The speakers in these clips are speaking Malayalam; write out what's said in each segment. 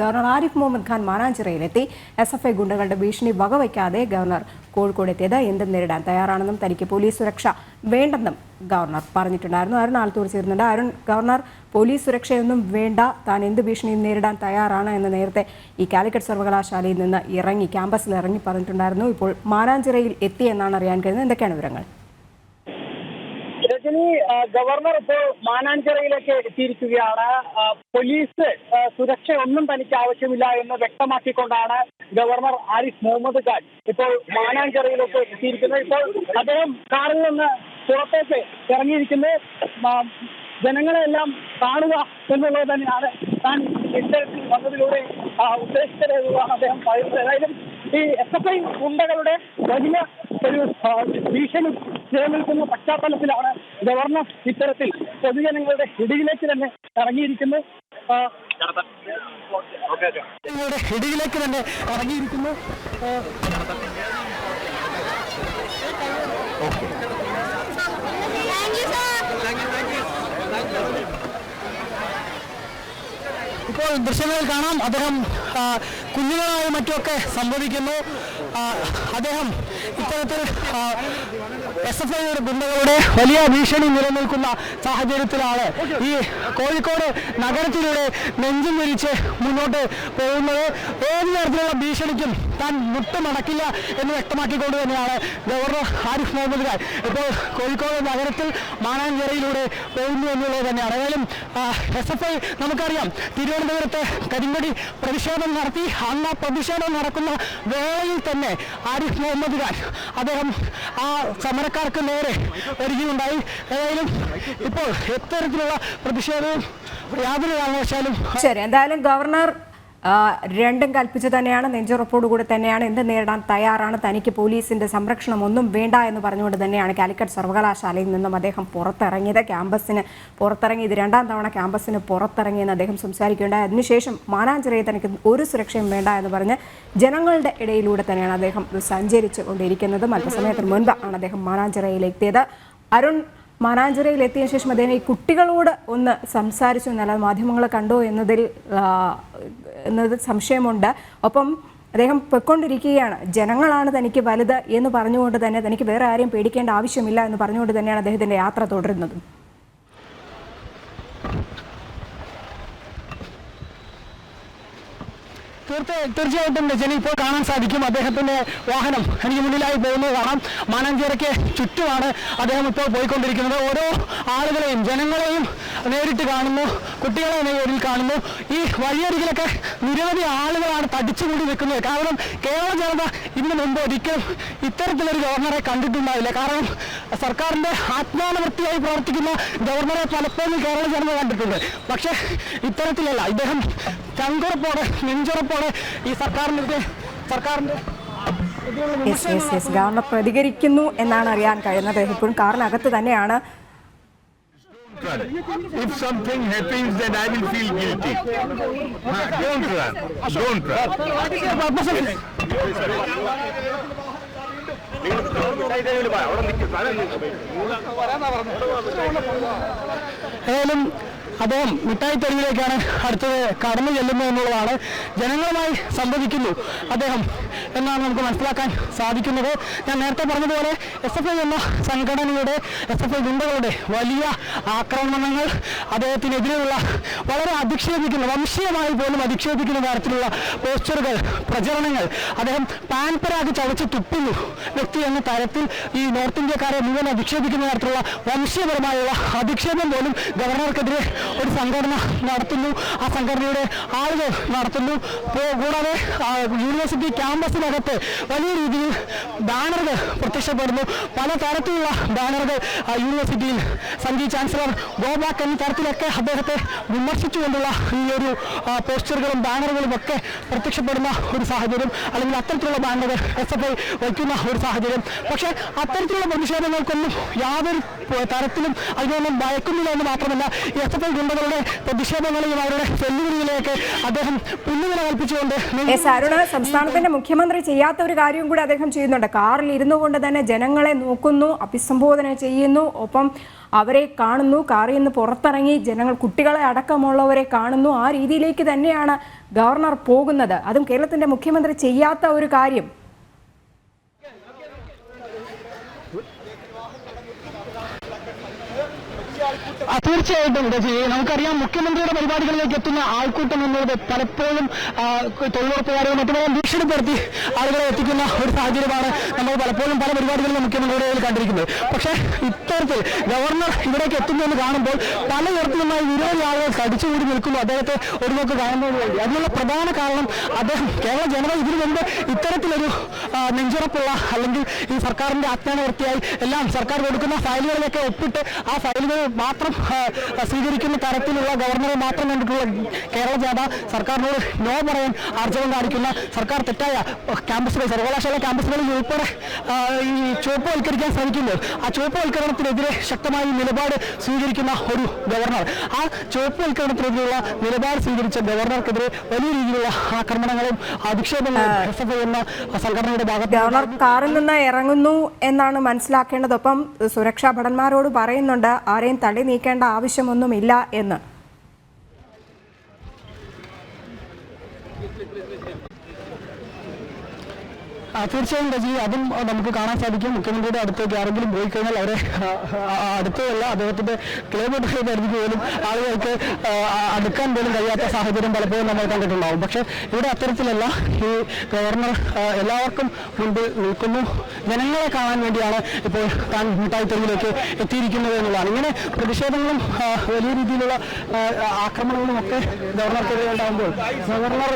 ഗവർണർ ആരിഫ് മുഹമ്മദ് ഖാൻ മാനാഞ്ചിറയിലെത്തി. എസ് എഫ് ഐ ഗുണ്ടകളുടെ ഭീഷണി വകവയ്ക്കാതെ ഗവർണർ കോഴിക്കോട് എത്തിയത് എന്തും നേരിടാൻ തയ്യാറാണെന്നും തനിക്ക് പോലീസ് സുരക്ഷ വേണ്ടെന്നും ഗവർണർ പറഞ്ഞിട്ടുണ്ടായിരുന്നു. അരുൺ ആലത്തൂർ ചേരുന്നുണ്ട്. അരുൺ ഗവർണർ പോലീസ് സുരക്ഷയൊന്നും വേണ്ട. താൻ എന്ത് ഭീഷണിയും നേരിടാൻ തയ്യാറാണ് എന്ന് നേരത്തെ ഈ കാലിക്കറ്റ് സർവകലാശാലയിൽ നിന്ന് ഇറങ്ങി ക്യാമ്പസിൽ ഇറങ്ങി പറഞ്ഞിട്ടുണ്ടായിരുന്നു. ഇപ്പോൾ മാനാഞ്ചിറയിൽ എത്തി എന്നാണ് അറിയാൻ കഴിയുന്നത്. എന്തൊക്കെയാണ് വിവരങ്ങൾ? രജനി ഗവർണർ ഇപ്പോൾ മാനാഞ്ചിറയിലേക്ക് എത്തിയിരിക്കുകയാണ്. പോലീസ് സുരക്ഷ ഒന്നും തനിക്ക് ആവശ്യമില്ല എന്ന് വ്യക്തമാക്കിക്കൊണ്ടാണ് ഗവർണർ ആരിഫ് മുഹമ്മദ് ഖാൻ ഇപ്പോൾ മാനാഞ്ചിറയിലേക്ക് എത്തിയിരിക്കുന്നത്. ഇപ്പോൾ അദ്ദേഹം കാറിൽ നിന്ന് പുറത്തേക്ക് ഇറങ്ങിയിരിക്കുന്നത് ജനങ്ങളെല്ലാം കാണുക എന്നുള്ളത് തന്നെയാണ് താൻ ഇത്തരത്തിൽ വന്നതിലൂടെ ആ, ഉദ്ദേശിച്ചത് അദ്ദേഹം പറയുന്നത്. ഏതായാലും ഈ എസ് എഫ് ഐ ഗുണ്ടകളുടെ വലിയ ഒരു ഭീഷണി നിലനിൽക്കുന്ന പശ്ചാത്തലത്തിലാണ് ഗവർണർ ഇത്തരത്തിൽ പൊതുജനങ്ങളുടെ ഇടിയിലേക്ക് തന്നെ ഇറങ്ങിയിരിക്കുന്നത്. ഇടിയിലേക്ക് തന്നെ ഇറങ്ങിയിരിക്കുന്നു. ഇപ്പോൾ ദൃശ്യങ്ങളിൽ കാണാം അദ്ദേഹം കുഞ്ഞുങ്ങളായി മറ്റുമൊക്കെ സംവദിക്കുന്നു അദ്ദേഹം ഇത്തരത്തിൽ എസ് എഫ് ഐയുടെ ഗുണ്ടകളുടെ വലിയ ഭീഷണി നിലനിൽക്കുന്ന സാഹചര്യത്തിലാണ് ഈ കോഴിക്കോട് നഗരത്തിലൂടെ നെഞ്ചും വിരിച്ച് മുന്നോട്ട് പോകുന്നത്. ഏത് തരത്തിലുള്ള ഭീഷണിക്കും താൻ മുട്ടുമടക്കില്ല എന്ന് വ്യക്തമാക്കിക്കൊണ്ട് തന്നെയാണ് ഗവർണർ ആരിഫ് മുഹമ്മദ് ഖാൻ. ഇപ്പോൾ കോഴിക്കോട് നഗരത്തിൽ മാനാഞ്ചേരിയിലൂടെ പോകുന്നു എന്നുള്ളത് തന്നെയാണ്. ഏതായാലും എസ് എഫ് ഐ നമുക്കറിയാം തിരുവനന്തപുരത്ത് കരിങ്കടി പ്രതിഷേധം നടത്തി. അന്ന് ആ പ്രതിഷേധം നടക്കുന്ന വേളയിൽ തന്നെ ആരിഫ് മുഹമ്മദ് ഖാൻ അദ്ദേഹം ആ സമരക്കാർക്ക് നേരെ വരികയുണ്ടായി ഏതായാലും ഇപ്പോൾ എത്തരത്തിലുള്ള പ്രതിഷേധവും യാതൊരു കാരണവശാലും ശരി എന്തായാലും ഗവർണർ രണ്ടും കൽപ്പിച്ച് തന്നെയാണ് നെഞ്ചുറപ്പോടുകൂടി തന്നെയാണ് എന്ത് നേരിടാൻ തയ്യാറാണ് തനിക്ക് പോലീസിന്റെ സംരക്ഷണം ഒന്നും വേണ്ട എന്ന് പറഞ്ഞുകൊണ്ട് തന്നെയാണ് കാലിക്കറ്റ് സർവകലാശാലയിൽ നിന്നും അദ്ദേഹം പുറത്തിറങ്ങിയത്. ക്യാമ്പസിന് പുറത്തിറങ്ങി ഇത് രണ്ടാം തവണ ക്യാമ്പസിന് പുറത്തിറങ്ങിയെന്ന് അദ്ദേഹം സംസാരിക്കുകയുണ്ടായി. അതിനുശേഷം മാനാഞ്ചിറയിൽ തനിക്ക് ഒരു സുരക്ഷയും വേണ്ട എന്ന് പറഞ്ഞ് ജനങ്ങളുടെ ഇടയിലൂടെ തന്നെയാണ് അദ്ദേഹം സഞ്ചരിച്ചു കൊണ്ടിരിക്കുന്നത് അല്പസമയത്തിന് മുൻപ് ആണ് അദ്ദേഹം മാനാഞ്ചിറയിലെത്തിയത്. അരുൺ മാനാഞ്ചിറയിൽ എത്തിയ ശേഷം അദ്ദേഹം ഈ കുട്ടികളോട് ഒന്ന് സംസാരിച്ചു. എന്നല്ല മാധ്യമങ്ങളെ കണ്ടോ എന്നതിൽ എന്നത് സംശയമുണ്ട്. ഒപ്പം അദ്ദേഹം പൊയ്ക്കൊണ്ടിരിക്കുകയാണ്. ജനങ്ങളാണ് തനിക്ക് വലുത് എന്ന് പറഞ്ഞുകൊണ്ട് തന്നെ തനിക്ക് വേറെ ആരെയും പേടിക്കേണ്ട ആവശ്യമില്ല എന്ന് പറഞ്ഞുകൊണ്ട് തന്നെയാണ് അദ്ദേഹത്തിന്റെ യാത്ര തുടരുന്നത്. തീർച്ചയായിട്ടും രജനി ഇപ്പോൾ കാണാൻ സാധിക്കും. അദ്ദേഹത്തിന്റെ വാഹനം എനിക്ക് മുന്നിലായി പോകുന്നത് കാണാം. മാനാഞ്ചേരയ്ക്ക് ചുറ്റുമാണ് അദ്ദേഹം ഇപ്പോൾ പോയിക്കൊണ്ടിരിക്കുന്നത്. ഓരോ ആളുകളെയും ജനങ്ങളെയും നേരിട്ട് കാണുന്നു. കുട്ടികളെ നേരിൽ കാണുന്നു. ഈ വഴിയരികിലൊക്കെ നിരവധി ആളുകളാണ് തടിച്ചുകൂടി നിൽക്കുന്നത്. കാരണം കേരള ജനത ഇതിനു മുമ്പ് ഒരിക്കലും ഇത്തരത്തിലൊരു ഗവർണറെ കണ്ടിട്ടുണ്ടാവില്ല കാരണം സർക്കാരിന്റെ ആത്മാനവൃത്തിയായി പ്രവർത്തിക്കുന്ന ഗവർണറെ പലപ്പോഴും കേരള ജനത കണ്ടിട്ടുണ്ട്. പക്ഷേ ഇത്തരത്തിലല്ല. ഇദ്ദേഹം ചങ്കുറപ്പോടെ നെഞ്ചുറപ്പോടെ ഈ സർക്കാരിന്റെ സർക്കാരിന്റെ എതിരെയുള്ള യെസ് യെസ് യെസ് ഗവർണർ പ്രതികരിക്കുന്നു എന്നാണ് അറിയാൻ കഴിയുന്നത് ഇപ്പോഴും കാറിനകത്ത് തന്നെയാണ്. If something happens, then I will feel guilty. Don't run. Don't run. ഏതായാലും അദ്ദേഹം മിഠായി തെരുവിലേക്കാണ് അടുത്തത് കടന്നു ചെല്ലുന്നത് എന്നുള്ളതാണ് ജനങ്ങളുമായി സംവദിക്കുന്നു അദ്ദേഹം എന്നാണ് നമുക്ക് മനസ്സിലാക്കാൻ സാധിക്കുന്നത്. ഞാൻ നേരത്തെ പറഞ്ഞതുപോലെ എസ് എഫ് ഐ എന്ന സംഘടനയുടെ എസ് എഫ് ഐ ഗുണ്ടകളുടെ വലിയ ആക്രമണങ്ങൾ അദ്ദേഹത്തിനെതിരെയുള്ള വളരെ അധിക്ഷേപിക്കുന്ന വംശീയമായി പോലും അധിക്ഷേപിക്കുന്ന തരത്തിലുള്ള പോസ്റ്ററുകൾ പ്രചരണങ്ങൾ അദ്ദേഹം പാൻപരാഗ് ചവച്ച് തുപ്പുന്നു. വ്യക്തി എന്ന തരത്തിൽ ഈ നോർത്ത് ഇന്ത്യക്കാരെ മുഴുവൻ അധിക്ഷേപിക്കുന്ന തരത്തിലുള്ള വംശീയപരമായുള്ള അധിക്ഷേപം പോലും ഗവർണർക്കെതിരെ ഒരു സംഘടന നടത്തുന്നു. ആ സംഘടനയുടെ ആളുകൾ നടത്തുന്നു. കൂടാതെ യൂണിവേഴ്സിറ്റി ക്യാമ്പസിനകത്ത് വലിയ രീതിയിൽ ബാനറുകൾ പ്രത്യക്ഷപ്പെടുന്നു. പല തരത്തിലുള്ള ബാനറുകൾ യൂണിവേഴ്സിറ്റിയിൽ സഞ്ജയ് ചാൻസലർ ഗോബാക്ക് എന്ന തരത്തിലൊക്കെ അദ്ദേഹത്തെ വിമർശിച്ചുകൊണ്ടുള്ള ഈ ഒരു പോസ്റ്ററുകളും ബാനറുകളും ഒക്കെ പ്രത്യക്ഷപ്പെടുന്ന ഒരു സാഹചര്യം അല്ലെങ്കിൽ അത്തരത്തിലുള്ള ബാനറുകൾ എസ് എഫ് ഐ വയ്ക്കുന്ന ഒരു സാഹചര്യം പക്ഷേ അത്തരത്തിലുള്ള പ്രതിഷേധങ്ങൾക്കൊന്നും യാതൊരു തരത്തിലും അതിനൊന്നും ഭയക്കുന്നില്ല എന്ന് മാത്രമല്ല എസ് എഫ് ഐ ഗുണ്ടകളുടെ പ്രതിഷേധങ്ങളെയും അവരുടെ വെല്ലുവിളികളെയൊക്കെ അദ്ദേഹം പിന്നുവില കൽപ്പിച്ചുകൊണ്ട് സംസ്ഥാനത്തിന്റെ മുഖ്യമന്ത്രി ചെയ്യാത്ത ഒരു കാര്യം കൂടി അദ്ദേഹം ചെയ്യുന്നുണ്ട്. കാറിൽ ഇരുന്നു കൊണ്ട് തന്നെ ജനങ്ങളെ നോക്കുന്നു അഭിസംബോധന ചെയ്യുന്നു ഒപ്പം അവരെ കാണുന്നു കാറിൽ നിന്ന് പുറത്തിറങ്ങി ജനങ്ങൾ കുട്ടികളെ അടക്കമുള്ളവരെ കാണുന്നു. ആ രീതിയിലേക്ക് തന്നെയാണ് ഗവർണർ പോകുന്നത്. അതും കേരളത്തിന്റെ മുഖ്യമന്ത്രി ചെയ്യാത്ത ഒരു കാര്യം. തീർച്ചയായിട്ടും രജി നമുക്കറിയാം മുഖ്യമന്ത്രിയുടെ പരിപാടികളിലേക്ക് എത്തുന്ന ആൾക്കൂട്ടം എന്നുള്ളത് പലപ്പോഴും തൊഴിലുറപ്പുകാരെ മറ്റും ഭീഷണിപ്പെടുത്തി ആളുകളെ എത്തിക്കുന്ന ഒരു സാഹചര്യമാണ് നമ്മൾ പലപ്പോഴും പല പരിപാടികളിലും മുഖ്യമന്ത്രിയുടെ കണ്ടിരിക്കുന്നത്. പക്ഷേ ഇത്തരത്തിൽ ഗവർണർ ഇവിടേക്ക് എത്തുന്നു കാണുമ്പോൾ പലയിടത്തു നിന്നായി നിരവധി ആളുകൾ കടിച്ചുകൂടി നിൽക്കുന്നു അദ്ദേഹത്തെ ഒരു നോക്ക് കാണുന്നതിന് വേണ്ടി അതിനുള്ള പ്രധാന കാരണം അദ്ദേഹം കേരള ജനത ഇതിനു മുമ്പ് ഇത്തരത്തിലൊരു നെഞ്ചുറപ്പുള്ള അല്ലെങ്കിൽ ഈ സർക്കാരിന്റെ ആജ്ഞാനവൃത്തിയായി എല്ലാം സർക്കാർ കൊടുക്കുന്ന ഫയലുകളിലൊക്കെ ഒപ്പിട്ട് ആ ഫയലുകൾ മാത്രം സ്വീകരിക്കുന്ന തരത്തിലുള്ള ഗവർണറെ മാത്രം കണ്ടിട്ടുള്ള കേരള ജനത സർക്കാരിനോട് നോ പറയാൻ ആർജവം കാണിക്കുന്ന സർക്കാർ തെറ്റായ ക്യാമ്പസുകൾ സർവകലാശാല ക്യാമ്പസുകളിൽ ഉൾപ്പെടെ ഈ ചുവപ്പുവൽക്കരിക്കാൻ ശ്രമിക്കുമ്പോൾ ആ ചുവപ്പുവൽക്കരണത്തിനെതിരെ ശക്തമായ നിലപാട് സ്വീകരിക്കുന്ന ഒരു ഗവർണർ. ആ ചുവപ്പുവൽക്കരണത്തിനെതിരെയുള്ള നിലപാട് സ്വീകരിച്ച ഗവർണർക്കെതിരെ വലിയ രീതിയിലുള്ള ആക്രമണങ്ങളും അധിക്ഷേപങ്ങളും എസ് എഫ് ഐ എന്ന സംഘടനയുടെ ഭാഗത്ത് ഗവർണർ കാറിൽ നിന്ന് ഇറങ്ങുന്നു എന്നാണ് മനസ്സിലാക്കേണ്ടതൊപ്പം സുരക്ഷാ ഭടന്മാരോട് പറയുന്നുണ്ട് ആരെയും തള്ളി നീക്കേണ്ട ആവശ്യമൊന്നുമില്ല എന്ന് തീർച്ചയായും രജി അതും നമുക്ക് കാണാൻ സാധിക്കും. മുഖ്യമന്ത്രിയുടെ അടുത്തേക്ക് ആരെങ്കിലും പോയി കഴിഞ്ഞാൽ അവരെ അടുത്തല്ല അദ്ദേഹത്തിന്റെ കിലോമീറ്റർ പരിധിക്ക് പോലും ആളുകൾക്ക് അടുക്കാൻ പോലും കഴിയാത്ത സാഹചര്യം പലപ്പോഴും നമ്മൾ കണ്ടിട്ടുണ്ടാവും. പക്ഷെ ഇവിടെ അത്തരത്തിലല്ല. ഈ ഗവർണർ എല്ലാവർക്കും മുൻപിൽ നിൽക്കുന്നു. ജനങ്ങളെ കാണാൻ വേണ്ടിയാണ് ഇപ്പോൾ താൻ മിഠായി തെരുവിലേക്ക് എത്തിയിരിക്കുന്നത് എന്നുള്ളതാണ്. ഇങ്ങനെ പ്രതിഷേധങ്ങളും വലിയ രീതിയിലുള്ള ആക്രമണങ്ങളും ഒക്കെ ഗവർണർക്കെതിരെ ഉണ്ടാകുമ്പോൾ ഗവർണർ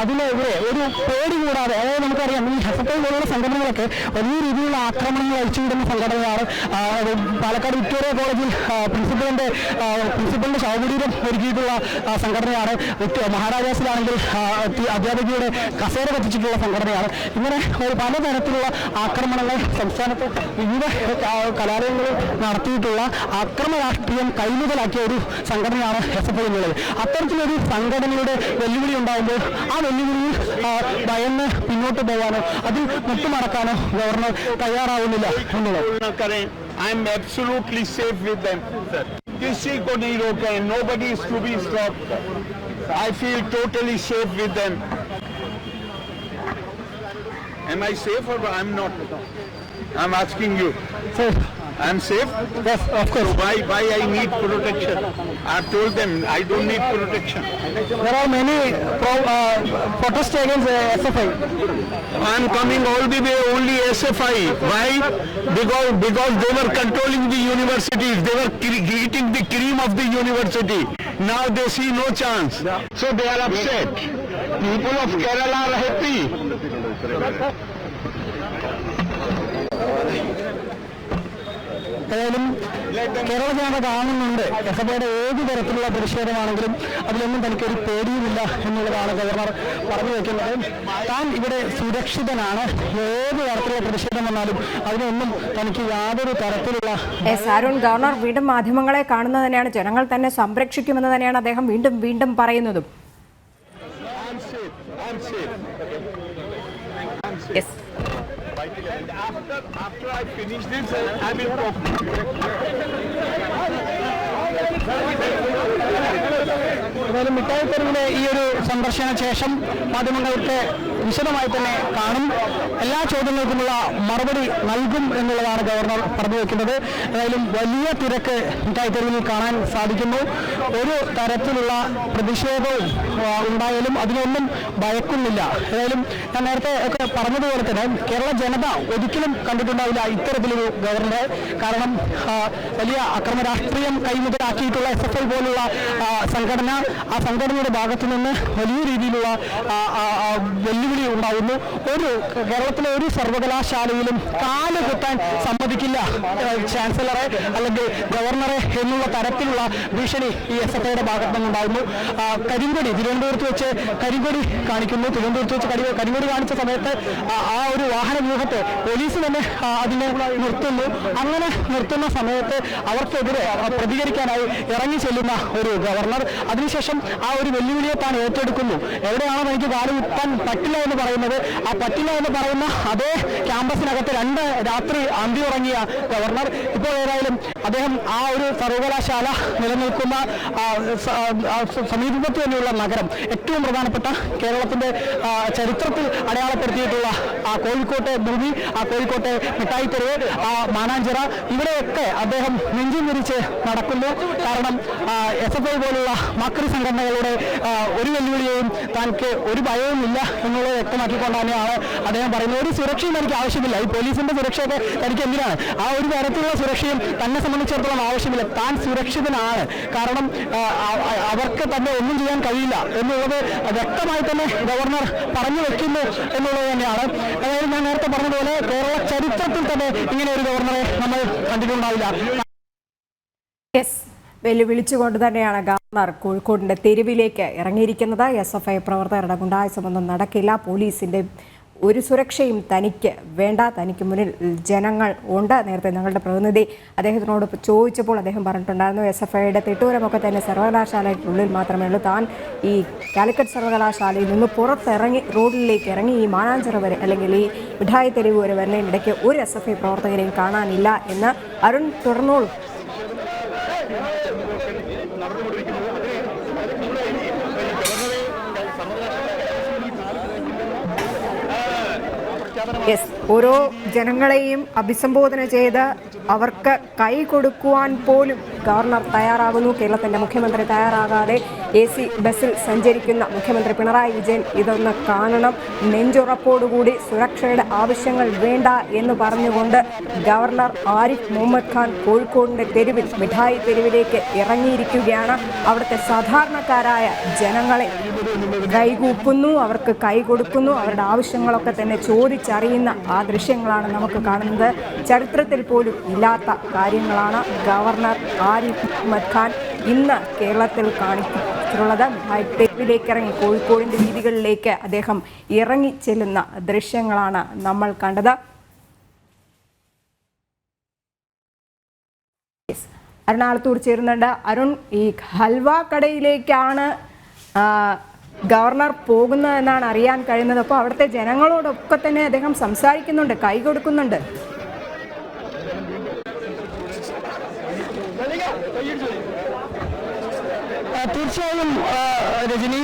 അതിനെതിരെ ഒരു പേടി കൂടാതെ അതായത് നമുക്കറിയാം ഈ ഹെഫ്ഐ പോലുള്ള സംഘടനകളൊക്കെ വലിയ രീതിയിലുള്ള ആക്രമണങ്ങൾ അഴിച്ചുവിടുന്ന സംഘടനയാണ് പാലക്കാട് വിക്ടോറിയ കോളേജിൽ പ്രിൻസിപ്പലിന്റെ പ്രിൻസിപ്പലിന്റെ ശവകുടീരം ഒരുക്കിയിട്ടുള്ള സംഘടനയാണ്. മഹാരാജാസിലാണെങ്കിൽ അധ്യാപികയുടെ കസേര കത്തിച്ചിട്ടുള്ള സംഘടനയാണ്. ഇങ്ങനെ ഒരു പലതരത്തിലുള്ള ആക്രമണങ്ങൾ സംസ്ഥാനത്ത് വിവിധ കലാലയങ്ങളിൽ നടത്തിയിട്ടുള്ള അക്രമ രാഷ്ട്രീയം കൈമുതലാക്കിയ ഒരു സംഘടനയാണ് എസ് എഫ് ഐ എന്നുള്ളത്. അത്തരത്തിലൊരു സംഘടനയുടെ വെല്ലുവിളി ഉണ്ടാകുമ്പോൾ ആ വെല്ലുവിളിയിൽ ഭയന്ന് പിന്നോട്ട് പോകാനോ അതിൽ മുട്ടുമടക്കാനോ ഗവർണർ തയ്യാറാവുന്നില്ല എന്നുള്ളത് ना करें I am absolutely safe with them किसी को नहीं रोके nobody is to be stop I feel totally safe with them am i safe or i'm not i'm asking you So, i'm safe yes, of course. why why i need protection i've told them i don't need protection There are many pro, uh, protests against uh, SFI. I'm coming all the way only SFI. Why? Because because they were controlling the universities. They were cre- eating the cream of the university. Now they see no chance. So they are upset. People of Kerala are happy. ഏതായാലും കേരള ജനത കാണുന്നുണ്ട്. എസ് എഫ് ഐയുടെ ഏത് തരത്തിലുള്ള പ്രതിഷേധമാണെങ്കിലും അതിലൊന്നും തനിക്കൊരു പേടിയുമില്ല എന്നുള്ളതാണ് ഗവർണർ പറഞ്ഞു വെക്കുന്നത്. താൻ ഇവിടെ സുരക്ഷിതനാണ്. ഏത് തരത്തിലുള്ള പ്രതിഷേധം വന്നാലും അതിനൊന്നും തനിക്ക് യാതൊരു തരത്തിലുള്ള എസ് അരുൺ ഗവർണർ വീണ്ടും മാധ്യമങ്ങളെ കാണുന്നത് തന്നെയാണ്. ജനങ്ങൾ തന്നെ സംരക്ഷിക്കുമെന്ന് തന്നെയാണ് അദ്ദേഹം വീണ്ടും വീണ്ടും പറയുന്നതും. I'm And after after I finish this, I will talk. ഏതായാലും മിഠായി തെരുവിലെ ഈ ഒരു സന്ദർശന ശേഷം മാധ്യമങ്ങൾക്ക് വിശദമായി തന്നെ കാണും. എല്ലാ ചോദ്യങ്ങൾക്കുമുള്ള മറുപടി നൽകും എന്നുള്ളതാണ് ഗവർണർ പറഞ്ഞു വെക്കുന്നത് ഏതായാലും വലിയ തിരക്ക് മിഠായി തെരുവിൽ കാണാൻ സാധിക്കുന്നു. ഒരു തരത്തിലുള്ള പ്രതിഷേധവും ഉണ്ടായാലും അതിനൊന്നും ഭയക്കുന്നില്ല. ഏതായാലും ഞാൻ നേരത്തെ ഒക്കെ പറഞ്ഞതുപോലെ തന്നെ കേരള ജനത ഒരിക്കലും കണ്ടിട്ടുണ്ടാവില്ല ഇത്തരത്തിലൊരു ഗവർണർ കാരണം വലിയ അക്രമ രാഷ്ട്രീയം കൈമുതലാക്കിയിട്ടുള്ള എസ് എഫ് ഐ പോലുള്ള സംഘടന ആ സംഘടനയുടെ ഭാഗത്തു നിന്ന് വലിയ രീതിയിലുള്ള ആ, വെല്ലുവിളി ഉണ്ടാകുന്നു ഒരു കേരളത്തിലെ ഒരു സർവകലാശാലയിലും കാൽ കുത്താൻ സമ്മതിക്കില്ല. ചാൻസലറെ അല്ലെങ്കിൽ ഗവർണറെ എന്നുള്ള തരത്തിലുള്ള ഭീഷണി ഈ എസ് എഫ് ഐയുടെ ഭാഗത്തു നിന്നുണ്ടാകുന്നു കരിങ്കൊടി തിരുവനന്തപുരത്ത് വെച്ച് കരിങ്കൊടി കാണിക്കുന്നു. തിരുവനന്തപുരത്ത് വെച്ച് കരി കരിങ്കൊടി കാണിച്ച സമയത്ത് ആ ഒരു വാഹന വ്യൂഹത്തെ പോലീസ് തന്നെ അതിനെ നിർത്തുന്നു. അങ്ങനെ നിർത്തുന്ന സമയത്ത് അവർക്കെതിരെ പ്രതികരിക്കാനായി ഇറങ്ങി ചെല്ലുന്ന ഒരു ഗവർണർ അതിനുശേഷം ആ ഒരു വെല്ലുവിളിയെ താൻ ഏറ്റെടുക്കുന്നു. എവിടെയാണോ എനിക്ക് കാൽ കുത്താൻ പറ്റില്ല എന്ന് പറയുന്നത്. ആ പറ്റില്ല എന്ന് പറയുന്ന അതേ ക്യാമ്പസിനകത്ത് രണ്ട് രാത്രി അന്തി ഉറങ്ങിയ ഗവർണർ. ഇപ്പോൾ ഏതായാലും അദ്ദേഹം ആ ഒരു സർവകലാശാല നിലനിൽക്കുന്ന സമീപത്ത് തന്നെയുള്ള നഗരം ഏറ്റവും പ്രധാനപ്പെട്ട കേരളത്തിന്റെ ചരിത്രത്തിൽ അടയാളപ്പെടുത്തിയിട്ടുള്ള ആ കോഴിക്കോട്ടെ ഭൂമി ആ കോഴിക്കോട്ടെ മിഠായിത്തെരുവ് ആ മാനാഞ്ചിറ. ഇവിടെയൊക്കെ അദ്ദേഹം നെഞ്ചും തിരിച്ച് നടക്കുന്നു. കാരണം എസ് എഫ് ഐ പോലുള്ള മാക്രി സംഘടനകളുടെ ഒരു വെല്ലുവിളിയെയും തനിക്ക് ഒരു ഭയവും ഇല്ല എന്നുള്ളത് വ്യക്തമാക്കിക്കൊണ്ട് തന്നെയാണ് അദ്ദേഹം പറയുന്നത്. ഒരു സുരക്ഷയും എനിക്ക് ആവശ്യമില്ല. ഈ പോലീസിന്റെ സുരക്ഷയൊക്കെ എനിക്ക് എന്തിനാണ്? ആ ഒരു തരത്തിലുള്ള സുരക്ഷയും തന്നെ സംബന്ധിച്ചിടത്തോളം ആവശ്യമില്ല. താൻ സുരക്ഷിതനാണ്. കാരണം അവർക്ക് തന്നെ ഒന്നും ചെയ്യാൻ കഴിയില്ല എന്നുള്ളത് വ്യക്തമായി തന്നെ ഗവർണർ പറഞ്ഞു വെക്കുന്നു എന്നുള്ളത് തന്നെയാണ്. അതായത് ഞാൻ നേരത്തെ പറഞ്ഞതുപോലെ കേരള ചരിത്രത്തിൽ തന്നെ ഇങ്ങനെ ഒരു ഗവർണറെ നമ്മൾ കണ്ടിട്ടുണ്ടാവില്ല. യെസ് വെല്ലുവിളിച്ചുകൊണ്ട് തന്നെയാണ് ഗവർണർ കോഴിക്കോടിന്റെ തെരുവിലേക്ക് ഇറങ്ങിയിരിക്കുന്നത്. എസ് എഫ് ഐ പ്രവർത്തകരുടെ ഗുണ്ടായസമൊന്നും നടക്കില്ല. പോലീസിന്റെ ഒരു സുരക്ഷയും തനിക്ക് വേണ്ട. തനിക്ക് മുന്നിൽ ജനങ്ങൾ ഉണ്ട്. നേരത്തെ ഞങ്ങളുടെ പ്രതിനിധി അദ്ദേഹത്തിനോട് ചോദിച്ചപ്പോൾ അദ്ദേഹം പറഞ്ഞിട്ടുണ്ടായിരുന്നു എസ് എഫ് ഐയുടെ തെട്ടൂരമൊക്കെ തന്നെ സർവകലാശാലയ്ക്കുള്ളിൽ മാത്രമേ ഉള്ളൂ. താൻ ഈ കാലിക്കറ്റ് സർവകലാശാലയിൽ നിന്ന് പുറത്തിറങ്ങി റോഡിലേക്ക് ഇറങ്ങി ഈ മാനാഞ്ചിറ വരെ അല്ലെങ്കിൽ ഈ മിഠായി തെരുവ് വരെ വരുന്നതിനിടയ്ക്ക് ഒരു എസ് എഫ് ഐ പ്രവർത്തകരെയും കാണാനില്ല എന്ന് അരുൺ തുടർന്നോളൂ യെസ് ഓരോ ജനങ്ങളെയും അഭിസംബോധന ചെയ്ത് അവർക്ക് കൈ കൊടുക്കുവാൻ പോലും ഗവർണർ തയ്യാറാകുന്നു. കേരളത്തിന്റെ മുഖ്യമന്ത്രി തയ്യാറാകാതെ എ സി ബസ്സിൽ സഞ്ചരിക്കുന്ന മുഖ്യമന്ത്രി പിണറായി വിജയൻ ഇതൊന്ന് കാണണം. നെഞ്ചുറപ്പോടുകൂടി സുരക്ഷയുടെ ആവശ്യങ്ങൾ വേണ്ട എന്ന് പറഞ്ഞുകൊണ്ട് ഗവർണർ ആരിഫ് മുഹമ്മദ് ഖാൻ കോഴിക്കോടിന്റെ തെരുവിൽ മിഠായി തെരുവിലേക്ക് ഇറങ്ങിയിരിക്കുകയാണ്. അവിടുത്തെ സാധാരണക്കാരായ ജനങ്ങളെ കൈകൂപ്പുന്നു. അവർക്ക് കൈ കൊടുക്കുന്നു അവരുടെ ആവശ്യങ്ങളൊക്കെ തന്നെ ചോദിച്ചറിയുന്ന ആ ദൃശ്യങ്ങളാണ് നമുക്ക് കാണുന്നത്. ചരിത്രത്തിൽ പോലും ഇല്ലാത്ത കാര്യങ്ങളാണ് ഗവർണർ ആരിഫ് മുഹമ്മദ് ഖാൻ ഇന്ന് കേരളത്തിൽ കാണിച്ചിട്ടുള്ളത്. ഹൈടെക്കിലേക്ക് ഇറങ്ങി കോഴിക്കോടിന്റെ വീതികളിലേക്ക് അദ്ദേഹം ഇറങ്ങി ചെല്ലുന്ന ദൃശ്യങ്ങളാണ് നമ്മൾ കണ്ടത്. എറണാകുളത്തൂർ ചേരുന്നുണ്ട്. അരുൺ ഈ ഹൽവ കടയിലേക്കാണ് ഗവർണർ പോകുന്നതെന്നാണ് അറിയാൻ കഴിയുന്നത്. അപ്പോൾ അവിടുത്തെ ജനങ്ങളോടൊക്കെ തന്നെ അദ്ദേഹം സംസാരിക്കുന്നുണ്ട് കൈ കൊടുക്കുന്നുണ്ട് ആ, തീർച്ചയായും രജനി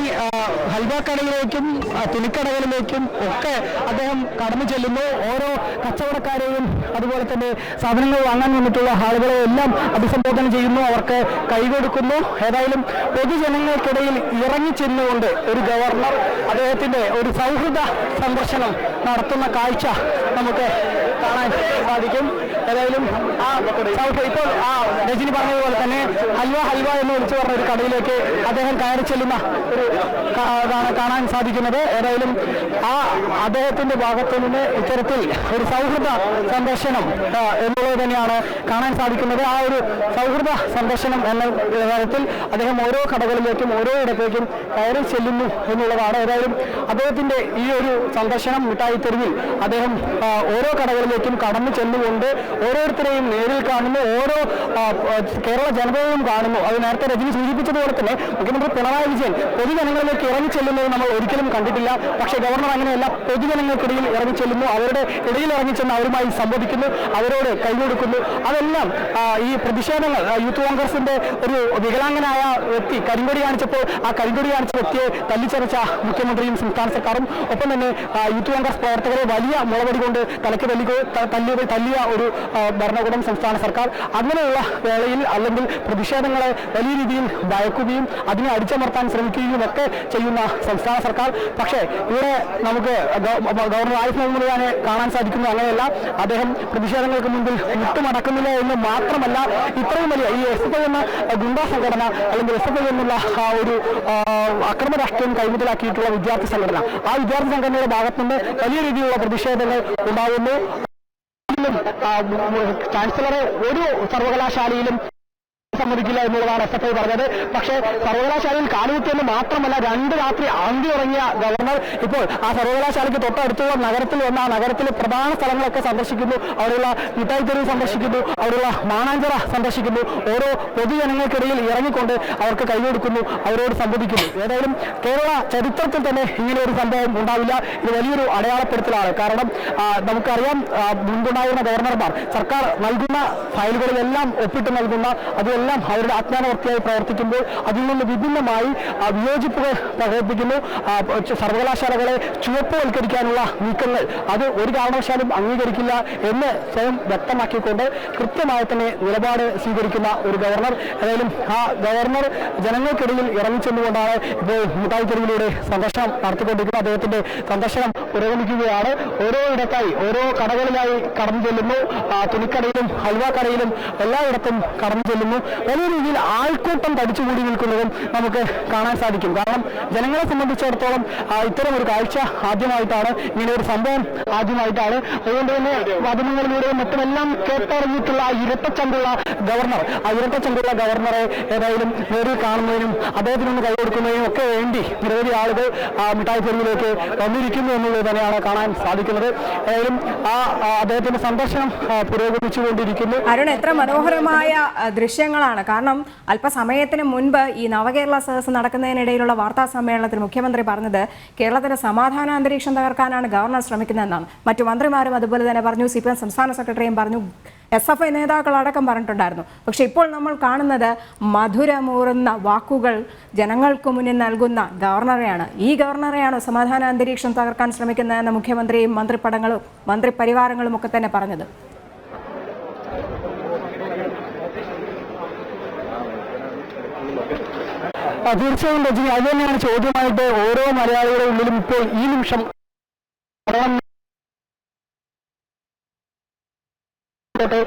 ഹൽവ കടയിലേക്കും തുണിക്കടകളിലേക്കും ഒക്കെ അദ്ദേഹം കടന്നു ചെല്ലുന്നു. ഓരോ കച്ചവടക്കാരെയും അതുപോലെ തന്നെ സാധനങ്ങൾ വാങ്ങാൻ വന്നിട്ടുള്ള ആളുകളെ എല്ലാം അഭിസംബോധന ചെയ്യുന്നു. അവർക്ക് കൈകൊടുക്കുന്നു. ഏതായാലും പൊതുജനങ്ങൾക്കിടയിൽ ഇറങ്ങി ചെന്നുകൊണ്ട് ഒരു ഗവർണർ അദ്ദേഹത്തിന്റെ ഒരു സൗഹൃദ സന്ദർശനം നടത്തുന്ന കാഴ്ച നമുക്ക് കാണാൻ സാധിക്കും. ഏതായാലും ആ സൗത്ത് ഇപ്പോൾ ആ രജനി പറഞ്ഞതുപോലെ തന്നെ ഹൽവ ഹൽവ എന്ന് വിളിച്ചു പറഞ്ഞ ഒരു കടയിലേക്ക് അദ്ദേഹം കയറി ചെല്ലുന്ന ഒരു കാണാൻ സാധിക്കുന്നത്. ഏതായാലും ആ അദ്ദേഹത്തിന്റെ ഭാഗത്തു നിന്ന് ഇത്തരത്തിൽ ഒരു സൗഹൃദ സന്ദർശനം എന്നുള്ളത് തന്നെയാണ് കാണാൻ സാധിക്കുന്നത്. ആ ഒരു സൗഹൃദ സന്ദർശനം എന്ന കാര്യത്തിൽ അദ്ദേഹം ഓരോ കടകളിലേക്കും ഓരോ ഇടത്തേക്കും കയറി ചെല്ലുന്നു എന്നുള്ളതാണ്. ഏതായാലും അദ്ദേഹത്തിന്റെ ഈ ഒരു സന്ദർശനം മിഠായി തെരുവിൽ അദ്ദേഹം ഓരോ ഓരോ കടകളിലേക്കും കടന്നു ചെന്നുകൊണ്ട് ഓരോരുത്തരെയും നേരിൽ കാണുന്നു ഓരോ കേരള ജനതയെയും കാണുന്നു. അത് നേരത്തെ രജനി സൂചിപ്പിച്ചതുപോലെ തന്നെ മുഖ്യമന്ത്രി പിണറായി വിജയൻ പൊതുജനങ്ങളിലേക്ക് ഇറങ്ങി ചെല്ലുന്നത് നമ്മൾ ഒരിക്കലും കണ്ടിട്ടില്ല. പക്ഷേ ഗവർണർ അങ്ങനെയല്ല പൊതുജനങ്ങൾക്കിടയിൽ ഇറങ്ങി ചെല്ലുന്നു. അവരുടെ ഇടയിൽ ഇറങ്ങി ചെന്ന് അവരുമായി സംവദിക്കുന്നു അവരോട് കൈകൊടുക്കുന്നു. അതെല്ലാം ഈ പ്രതിഷേധങ്ങൾ യൂത്ത് കോൺഗ്രസിന്റെ ഒരു വികലാംഗനായ വ്യക്തി കരിങ്കൊടി കാണിച്ചപ്പോൾ ആ കരിങ്കൊടി കാണിച്ച വ്യക്തിയെ തല്ലിച്ചറച്ച മുഖ്യമന്ത്രിയും സംസ്ഥാന സർക്കാരും ഒപ്പം തന്നെ യൂത്ത് കോൺഗ്രസ് പ്രവർത്തകരെ വലിയ മുളവടി കൊണ്ട് തലയ്ക്ക് തല്ലി തല്ലിയ തല്ലിയ ഒരു ഭരണകൂടം സംസ്ഥാന സർക്കാർ അങ്ങനെയുള്ള വേളയിൽ അല്ലെങ്കിൽ പ്രതിഷേധങ്ങളെ വലിയ രീതിയിൽ ഭയക്കുകയും അതിനെ അടിച്ചമർത്താൻ ശ്രമിക്കുകയും ഒക്കെ ചെയ്യുന്ന സംസ്ഥാന സർക്കാർ. പക്ഷേ ഇവിടെ നമുക്ക് ഗവർണർ ആരിഫ് മുഹമ്മദ് ഖാനെ കാണാൻ സാധിക്കുന്നു അങ്ങനെയല്ല. അദ്ദേഹം പ്രതിഷേധങ്ങൾക്ക് മുമ്പിൽ വിട്ടുമടക്കുന്നില്ല എന്ന് മാത്രമല്ല ഇത്രയും വലിയ ഈ എസ് എഫ് എന്ന ഗുണ്ടാ സംഘടന അല്ലെങ്കിൽ എസ് എഫ് എന്നുള്ള ആ ഒരു അക്രമ രാഷ്ട്രീയം കൈമുതലാക്കിയിട്ടുള്ള വിദ്യാർത്ഥി സംഘടന. ആ വിദ്യാർത്ഥി സംഘടനയുടെ ഭാഗത്തുനിന്ന് വലിയ രീതിയിലുള്ള പ്രതിഷേധങ്ങൾ ഉണ്ടാകുന്നു ചാൻസലറെ ഒരു സർവകലാശാലയിലും സമ്മതിക്കില്ല എന്നുള്ളതാണ് എസ് എഫ് ഐ പറഞ്ഞത്. പക്ഷേ സർവകലാശാലയിൽ കാലുകുത്തിയെന്ന് മാത്രമല്ല രണ്ട് രാത്രി ആന്തി ഉറങ്ങിയ ഗവർണർ ഇപ്പോൾ ആ സർവകലാശാലയ്ക്ക് തൊട്ടടുത്തുള്ള നഗരത്തിൽ വന്ന ആ നഗരത്തിലെ പ്രധാന സ്ഥലങ്ങളൊക്കെ സന്ദർശിക്കുന്നു. അവിടെയുള്ള മിഠായി തെരുവ് സന്ദർശിക്കുന്നു. അവിടെയുള്ള മാനാഞ്ചിറ സന്ദർശിക്കുന്നു. ഓരോ പൊതുജനങ്ങൾക്കിടയിൽ ഇറങ്ങിക്കൊണ്ട് അവർക്ക് കൈകൊടുക്കുന്നു അവരോട് സംവദിക്കുന്നു. ഏതായാലും കേരള ചരിത്രത്തിൽ തന്നെ ഇങ്ങനെ ഒരു സംഭവം ഉണ്ടാവില്ല. ഇത് വലിയൊരു അടയാളപ്പെടുത്തലാണ്. കാരണം നമുക്കറിയാം മുൻപുണ്ടായിരുന്ന ഗവർണർമാർ സർക്കാർ നൽകുന്ന ഫയലുകളിലെല്ലാം ഒപ്പിട്ട് നൽകുന്ന അതെല്ലാം അവരുടെ ആത്മാനവൃത്തിയായി പ്രവർത്തിക്കുമ്പോൾ അതിൽ നിന്ന് വിഭിന്നമായി വിയോജിപ്പുകൾ വിയോജിപ്പ് പ്രകടിപ്പിക്കുന്നു സർവകലാശാലകളെ ചുവപ്പുവൽക്കരിക്കാനുള്ള നീക്കങ്ങൾ. അത് ഒരു കാരണവശാലും അംഗീകരിക്കില്ല എന്ന് സ്വയം വ്യക്തമാക്കിക്കൊണ്ട് കൃത്യമായി തന്നെ നിലപാട് സ്വീകരിക്കുന്ന ഒരു ഗവർണർ. ഏതായാലും ആ ഗവർണർ ജനങ്ങൾക്കിടയിൽ ഇറങ്ങിച്ചെന്നുകൊണ്ടാണ് ഇപ്പോൾ മുട്ടായി തെരുവിലൂടെ സന്ദർശനം നടത്തിക്കൊണ്ടിരിക്കുന്നത്. അദ്ദേഹത്തിന്റെ സന്ദർശനം പുരോഗമിക്കുകയാണ്. ഓരോ ഇടത്തായി ഓരോ കടകളിലായി കടന്നു ചെല്ലുന്നു. തുണിക്കടയിലും ഹൽവ കടയിലും എല്ലായിടത്തും കടന്നു ചെല്ലുന്നു. വലിയ രീതിയിൽ ആൾക്കൂട്ടം തടിച്ചുകൂടി നിൽക്കുന്നതും നമുക്ക് കാണാൻ സാധിക്കും. കാരണം ജനങ്ങളെ സംബന്ധിച്ചിടത്തോളം ഇത്തരം ഒരു കാഴ്ച ആദ്യമായിട്ടാണ് ഇങ്ങനെ ഒരു സംഭവം ആദ്യമായിട്ടാണ്. അതുകൊണ്ട് തന്നെ മാധ്യമങ്ങളിലൂടെയും മറ്റുമെല്ലാം കേട്ടറിഞ്ഞിട്ടുള്ള ആ ഇരട്ടച്ചണ്ടുള്ള ഗവർണർ ആ ഇരട്ടച്ചണ്ടുള്ള ഗവർണറെ ഏതായാലും നേരിൽ കാണുന്നതിനും അദ്ദേഹത്തിനൊന്ന് കൈകൊടുക്കുന്നതിനും ഒക്കെ വേണ്ടി നിരവധി ആളുകൾ മിഠായി തെരുവിലേക്ക് വന്നിരിക്കുന്നു എന്നുള്ളത് തന്നെയാണ് കാണാൻ സാധിക്കുന്നത്. ഏതായാലും ആ അദ്ദേഹത്തിന്റെ സന്ദർശനം പുരോഗമിച്ചുകൊണ്ടിരിക്കുന്നു. അരുൺ എത്ര മനോഹരമായ അഹ്, ദൃശ്യങ്ങളാണ് കാരണം അല്പസമയത്തിന് മുൻപ് ഈ നവകേരള സദസ് നടക്കുന്നതിനിടയിലുള്ള വാർത്താ സമ്മേളനത്തിൽ മുഖ്യമന്ത്രി പറഞ്ഞത് കേരളത്തിന്റെ സമാധാന അന്തരീക്ഷം തകർക്കാനാണ് ഗവർണർ ശ്രമിക്കുന്നതെന്നാണ്. മറ്റു മന്ത്രിമാരും അതുപോലെ തന്നെ പറഞ്ഞു സി സംസ്ഥാന സെക്രട്ടറിയും പറഞ്ഞു എസ് എഫ് ഐ നേതാക്കൾ അടക്കം പറഞ്ഞിട്ടുണ്ടായിരുന്നു. പക്ഷെ ഇപ്പോൾ നമ്മൾ കാണുന്നത് മധുരമൂറുന്ന വാക്കുകൾ ജനങ്ങൾക്ക് മുന്നിൽ നൽകുന്ന ഗവർണറെയാണ്. ഈ ഗവർണറെയാണോ സമാധാന അന്തരീക്ഷം തകർക്കാൻ ശ്രമിക്കുന്നതെന്ന് മുഖ്യമന്ത്രിയും മന്ത്രിപ്പടങ്ങളും മന്ത്രിപരിവാരങ്ങളും ഒക്കെ തന്നെ പറഞ്ഞത്. തീർച്ചയായും രജനി അത് തന്നെയാണ് ചോദ്യമായിട്ട് ഓരോ മലയാളികളുടെ ഉള്ളിലും ഇപ്പോൾ ഈ നിമിഷം ആയിക്കോട്ടെ.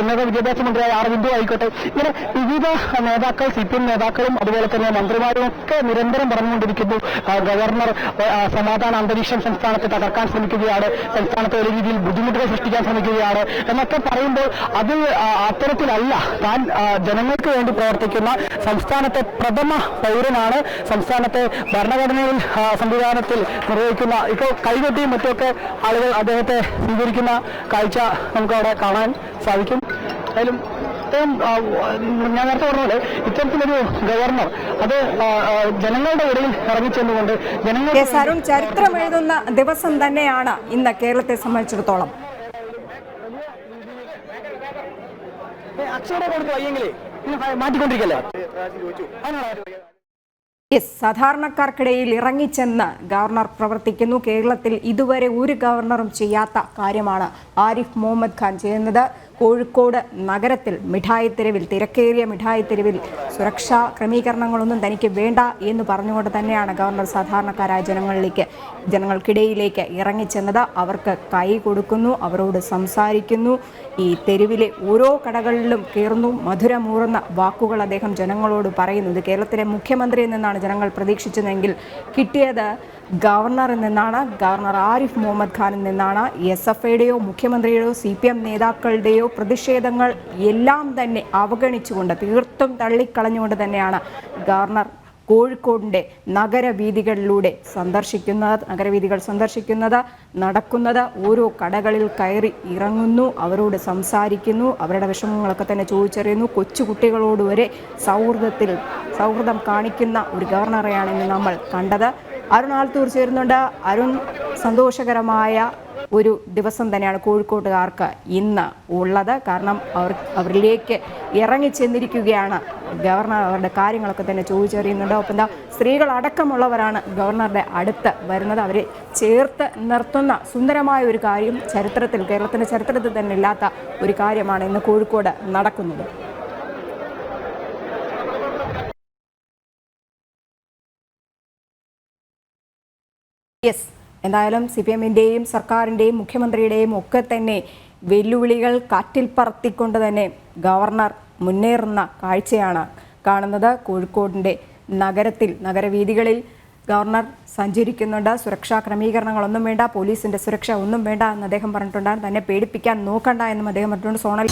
ഉന്നത വിദ്യാഭ്യാസ മന്ത്രിയായ ബിന്ദു ആയിക്കോട്ടെ. ഇങ്ങനെ വിവിധ നേതാക്കൾ സി പി എം നേതാക്കളും അതുപോലെ തന്നെ മന്ത്രിമാരും ഒക്കെ നിരന്തരം പറഞ്ഞുകൊണ്ടിരിക്കുന്നു. ഗവർണർ സമാധാന അന്തരീക്ഷം സംസ്ഥാനത്ത് തകർക്കാൻ ശ്രമിക്കുകയാണ്. സംസ്ഥാനത്ത് ഒരു രീതിയിൽ ബുദ്ധിമുട്ടുകൾ സൃഷ്ടിക്കാൻ ശ്രമിക്കുകയാണ്. എന്നൊക്കെ പറയുമ്പോൾ അത് അത്തരത്തിലല്ല. താൻ ജനങ്ങൾക്ക് വേണ്ടി പ്രവർത്തിക്കുന്ന സംസ്ഥാനത്തെ പ്രഥമ പൗരനാണ് സംസ്ഥാനത്തെ ഭരണഘടനയിൽ സംവിധാനത്തിൽ നിർവഹിക്കുന്ന ഇപ്പോൾ കൈകൊട്ടിയും മറ്റുമൊക്കെ ആളുകൾ അദ്ദേഹത്തെ സ്വീകരിക്കുന്ന കാഴ്ച നമുക്ക് അവിടെ കാണാൻ സാധിക്കും. എന്തായാലും ഇത്തരം ഞാൻ നേരത്തെ പറഞ്ഞ പോലെ ഇത്തരത്തിലൊരു ഗവർണർ അത് ജനങ്ങളുടെ ഇടയിൽ ഇറങ്ങിച്ചെന്നുകൊണ്ട് ജനങ്ങൾ അരുൺ ചരിത്രം എഴുതുന്ന ദിവസം തന്നെയാണ് ഇന്ന് കേരളത്തെ സംബന്ധിച്ചിടത്തോളം. അക്ഷരം കൊടുത്ത് വയ്യെങ്കിലേ മാറ്റിക്കൊണ്ടിരിക്കല്ലേ? യെസ് സാധാരണക്കാർക്കിടയിൽ ഇറങ്ങിച്ചെന്ന് ഗവർണർ പ്രവർത്തിക്കുന്നു. കേരളത്തിൽ ഇതുവരെ ഒരു ഗവർണറും ചെയ്യാത്ത കാര്യമാണ് ആരിഫ് മുഹമ്മദ് ഖാൻ ചെയ്യുന്നത്. കോഴിക്കോട് നഗരത്തിൽ മിഠായി തെരുവിൽ തിരക്കേറിയ മിഠായി തെരുവിൽ സുരക്ഷാ ക്രമീകരണങ്ങളൊന്നും തനിക്ക് വേണ്ട എന്ന് പറഞ്ഞുകൊണ്ട് തന്നെയാണ് ഗവർണർ സാധാരണക്കാരായ ജനങ്ങളിലേക്ക് ജനങ്ങൾക്കിടയിലേക്ക് ഇറങ്ങിച്ചെന്നത്. അവർക്ക് കൈ കൊടുക്കുന്നു അവരോട് സംസാരിക്കുന്നു. ഈ തെരുവിലെ ഓരോ കടകളിലും കയറുന്നു മധുരമൂറുന്ന വാക്കുകൾ അദ്ദേഹം ജനങ്ങളോട് പറയുന്നു. ഇത് കേരളത്തിലെ മുഖ്യമന്ത്രിയിൽ നിന്നാണ് ജനങ്ങൾ പ്രതീക്ഷിച്ചതെങ്കിൽ കിട്ടിയത് ഗവർണറിൽ നിന്നാണ് ഗവർണർ ആരിഫ് മുഹമ്മദ് ഖാനിൽ നിന്നാണ് എസ് എഫ് ഐയുടെയോ മുഖ്യമന്ത്രിയുടെയോ സി പി എം നേതാക്കളുടെയോ പ്രതിഷേധങ്ങൾ എല്ലാം തന്നെ അവഗണിച്ചുകൊണ്ട് തീർത്തും തള്ളിക്കളഞ്ഞുകൊണ്ട് തന്നെയാണ് ഗവർണർ കോഴിക്കോടിന്റെ നഗരവീഥികളിലൂടെ സന്ദർശിക്കുന്നത് നഗരവീഥികൾ സന്ദർശിക്കുന്നത് നടക്കുന്നത്. ഓരോ കടകളിൽ കയറി ഇറങ്ങുന്നു അവരോട് സംസാരിക്കുന്നു അവരുടെ വിഷമങ്ങളൊക്കെ തന്നെ ചോദിച്ചറിയുന്നു. കൊച്ചുകുട്ടികളോട് വരെ സൗഹൃദത്തിൽ സൗഹൃദം കാണിക്കുന്ന ഒരു ഗവർണറെയാണ് ഇന്ന് നമ്മൾ കണ്ടത്. അരുൺ ആൾത്തൂർ ചേരുന്നുണ്ട് അരുൺ സന്തോഷകരമായ ഒരു ദിവസം തന്നെയാണ് കോഴിക്കോട്ടുകാർക്ക് ഇന്ന് ഉള്ളത്. കാരണം അവർ അവരിലേക്ക് ഇറങ്ങി ചെന്നിരിക്കുകയാണ്. ഗവർണർ അവരുടെ കാര്യങ്ങളൊക്കെ തന്നെ ചോദിച്ചറിയുന്നുണ്ട്. ഒപ്പം എന്താ സ്ത്രീകൾ അടക്കമുള്ളവരാണ് ഗവർണറുടെ അടുത്ത് വരുന്നത്. അവരെ ചേർത്ത് നിർത്തുന്ന സുന്ദരമായ ഒരു കാര്യം ചരിത്രത്തിൽ കേരളത്തിന്റെ ചരിത്രത്തിൽ തന്നെ ഇല്ലാത്ത ഒരു കാര്യമാണ് ഇന്ന് കോഴിക്കോട് നടക്കുന്നത്. യെസ് എന്തായാലും സി പി എമ്മിന്റെയും സർക്കാരിന്റെയും മുഖ്യമന്ത്രിയുടെയും ഒക്കെ തന്നെ വെല്ലുവിളികൾ കാറ്റിൽ പറത്തിക്കൊണ്ട് തന്നെ ഗവർണർ മുന്നേറുന്ന കാഴ്ചയാണ് കാണുന്നത്. കോഴിക്കോടിന്റെ നഗരത്തിൽ നഗരവീഥികളിൽ ഗവർണർ സഞ്ചരിക്കുന്നുണ്ട്. സുരക്ഷാ ക്രമീകരണങ്ങളൊന്നും വേണ്ട പോലീസിന്റെ സുരക്ഷ ഒന്നും വേണ്ട എന്ന് അദ്ദേഹം പറഞ്ഞിട്ടുണ്ട് തന്നെ പേടിപ്പിക്കാൻ നോക്കണ്ട എന്നും അദ്ദേഹം പറഞ്ഞിട്ടുണ്ട്. സോണൽ